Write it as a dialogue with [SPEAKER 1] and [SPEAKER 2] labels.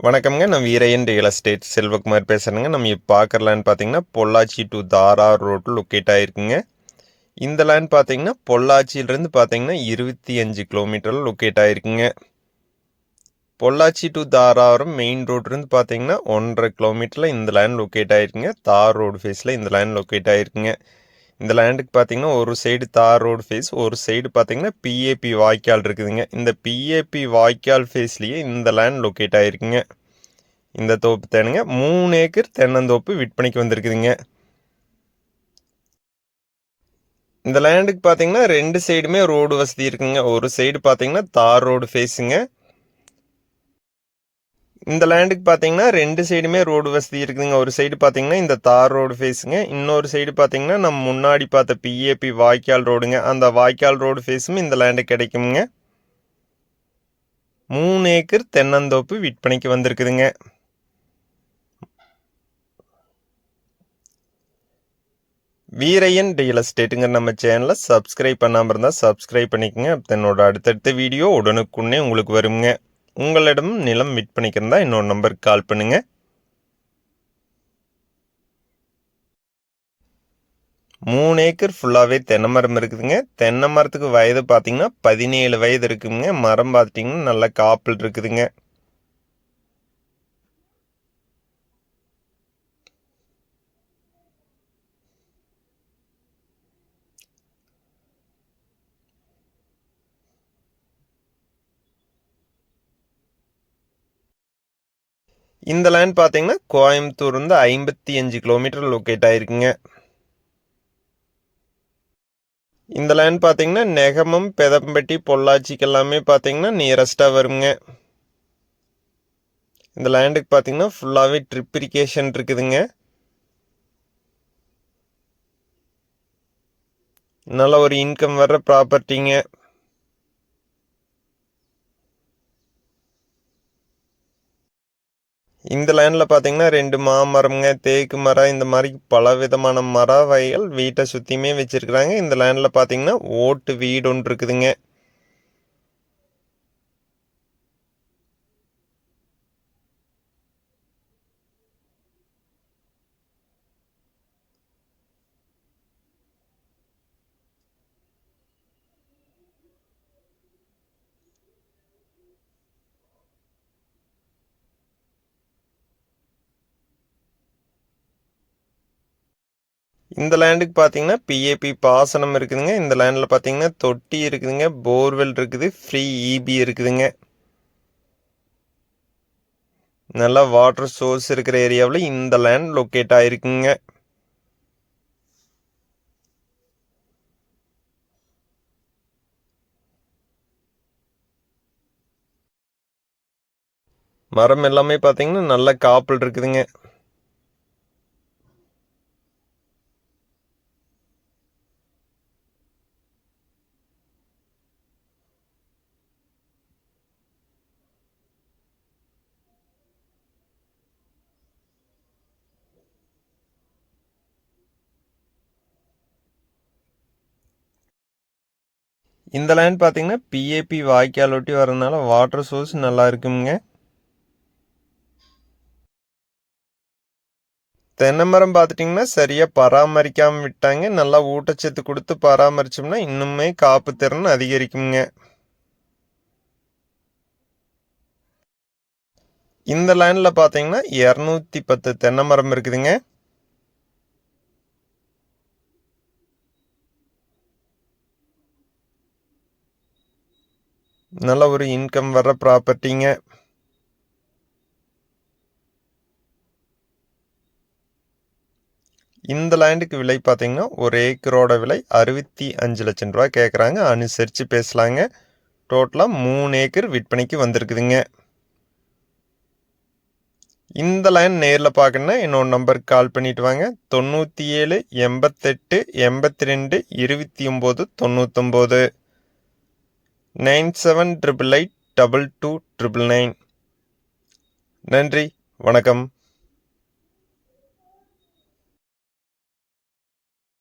[SPEAKER 1] வணக்கம்ங்க. நான் Veeraiyan real estate. Selvakumar பேசுகிறேங்க நம்ம இப்போ பார்க்குற லேண்ட் பார்த்தீங்கன்னா பொள்ளாச்சி டு தாரா ரோட்டில் லொக்கேட் ஆகிருக்குங்க இந்த லேண்ட் பார்த்தீங்கன்னா பொள்ளாச்சியிலேருந்து பார்த்தீங்கன்னா இருபத்தி அஞ்சு கிலோமீட்டரில் லொக்கேட் ஆகிருக்குங்க பொள்ளாச்சி டு தாராவரம் மெயின் ரோட்லேருந்து பார்த்தீங்கன்னா ஒன்றரை கிலோமீட்டரில் இந்த லேண்ட் லொக்கேட் ஆகிருக்குங்க தார் ரோடு ஃபேஸில் இந்த லேண்ட் லொக்கேட் ஆகிருக்குங்க இந்த லேண்டுக்கு பார்த்தீங்கன்னா ஒரு சைடு தார் ரோடு ஃபேஸ் ஒரு சைடு பார்த்தீங்கன்னா பிஏபி வாய்க்கால் இருக்குதுங்க. இந்த பிஏபி வாய்க்கால் ஃபேஸ்லேயே இந்த லேண்ட் லொக்கேட் ஆகிருக்குங்க இந்த தோப்பு தேனுங்க. மூணு ஏக்கர் தென்னந்தோப்பு விற்பனைக்கு வந்திருக்குதுங்க. இந்த லேண்டுக்கு பார்த்தீங்கன்னா ரெண்டு சைடுமே ரோடு வசதி இருக்குங்க. ஒரு சைடு பார்த்தீங்கன்னா தார் ரோடு ஃபேஸுங்க இந்த லேண்டுக்கு பார்த்தீங்கன்னா ரெண்டு சைடுமே ரோடு வசதி இருக்குதுங்க. ஒரு சைடு பார்த்தீங்கன்னா இந்த தார் ரோடு ஃபேஸுங்க இன்னொரு சைடு பார்த்தீங்கன்னா நம்ம முன்னாடி பார்த்த பிஏபி வாய்க்கால் ரோடுங்க அந்த வாய்க்கால் ரோடு ஃபேஸும் இந்த லேண்டு கிடைக்குங்க மூணு ஏக்கர் தென்னந்தோப்பு விற்பனைக்கு வந்திருக்குதுங்க. வீரையன் ரியல் எஸ்டேட்டுங்கிற நம்ம சேனலை சப்ஸ்கிரைப் பண்ணாமல் இருந்தால் சப்ஸ்கிரைப் பண்ணிக்கோங்க. தன்னோட அடுத்தடுத்த வீடியோ உடனுக்குன்னே உங்களுக்கு வருங்க. உங்களிடம் நிலம் விற்பனைக்கிறதா இன்னொரு நம்பருக்கு கால் பண்ணுங்க. மூணு ஏக்கர் ஃபுல்லாகவே தென்னை மரம் இருக்குதுங்க. தென்னை மரத்துக்கு வயது பார்த்தீங்கன்னா பதினேழு வயது இருக்குதுங்க மரம் பார்த்துட்டிங்கன்னா நல்ல காப்பில் இருக்குதுங்க. இந்த லேண்ட் பார்த்தீங்கன்னா கோயம்புத்தூர் வந்து ஐம்பத்தி அஞ்சு கிலோமீட்டர் லொக்கேட் ஆயிருக்குங்க. இந்த லேண்ட் பார்த்தீங்கன்னா நெகமம் பெதம்பட்டி பொள்ளாச்சிக்கு எல்லாமே பார்த்தீங்கன்னா நியரஸ்டாக வருங்க. இந்த லேண்டுக்கு பார்த்தீங்கன்னா ஃபுல்லாகவே ட்ரிப் இரிகேஷன் இருக்குதுங்க. நல்ல ஒரு இன்கம் வர்ற ப்ராப்பர்ட்டிங்க இந்த லைனில் பார்த்தீங்கன்னா ரெண்டு மாமரம்ங்க தேக்கு மரம் இந்த மாதிரி பல விதமான மர வகைகள் வீட்டை சுற்றியுமே வச்சுருக்குறாங்க. இந்த லைனில் பார்த்தீங்கன்னா ஓட்டு வீடு ஒன்று இருக்குதுங்க. இந்த லேண்டுக்கு பார்த்தீங்கன்னா பிஏபி பாசனம் இருக்குதுங்க. இந்த லேண்டில் பார்த்தீங்கன்னா தொட்டி இருக்குதுங்க. போர்வெல் இருக்குது. ஃப்ரீ இபி இருக்குதுங்க. நல்லா வாட்டர் சோர்ஸ் இருக்கிற ஏரியாவில் இந்த லேண்ட் லொக்கேட் ஆகிருக்குங்க மரம் எல்லாமே பார்த்தீங்கன்னா நல்ல காப்பில் இருக்குதுங்க. இந்த லேண்ட் பார்த்தீங்கன்னா பிஏபி வாய்க்கால் ஒட்டி வரதுனால வாட்டர் சோர்ஸ் நல்லா இருக்குங்க. தென்னை மரம் பார்த்துட்டிங்கன்னா சரியாக பராமரிக்காமல் விட்டாங்க. நல்லா ஊட்டச்சத்து கொடுத்து பராமரிச்சோம்னா இன்னுமே காப்பு திறன் அதிகரிக்குங்க. இந்த லேண்டில் பார்த்தீங்கன்னா இரநூத்தி பத்து தென்னை மரம் இருக்குதுங்க. நல்ல ஒரு இன்கம் வர்ற ப்ராப்பர்ட்டிங்க இந்த லேண்டுக்கு விலை பார்த்தீங்கன்னா ஒரு ஏக்கரோட விலை அறுபத்தி அஞ்சு லட்சம் ரூபா கேட்குறாங்க அனுசரித்து பேசலாங்க. டோட்டலாக மூணு ஏக்கர் விற்பனைக்கு வந்திருக்குதுங்க. இந்த லைன் நேரில் பார்க்கணுன்னா என்னோட நம்பருக்கு கால் பண்ணிட்டு வாங்க. தொண்ணூற்றி ஏழு எண்பத்தெட்டு எண்பத்தி ரெண்டு இருபத்தி ஒம்பது தொண்ணூத்தொம்போது. Nine seven triple eight double two triple nine. நன்றி வணக்கம்.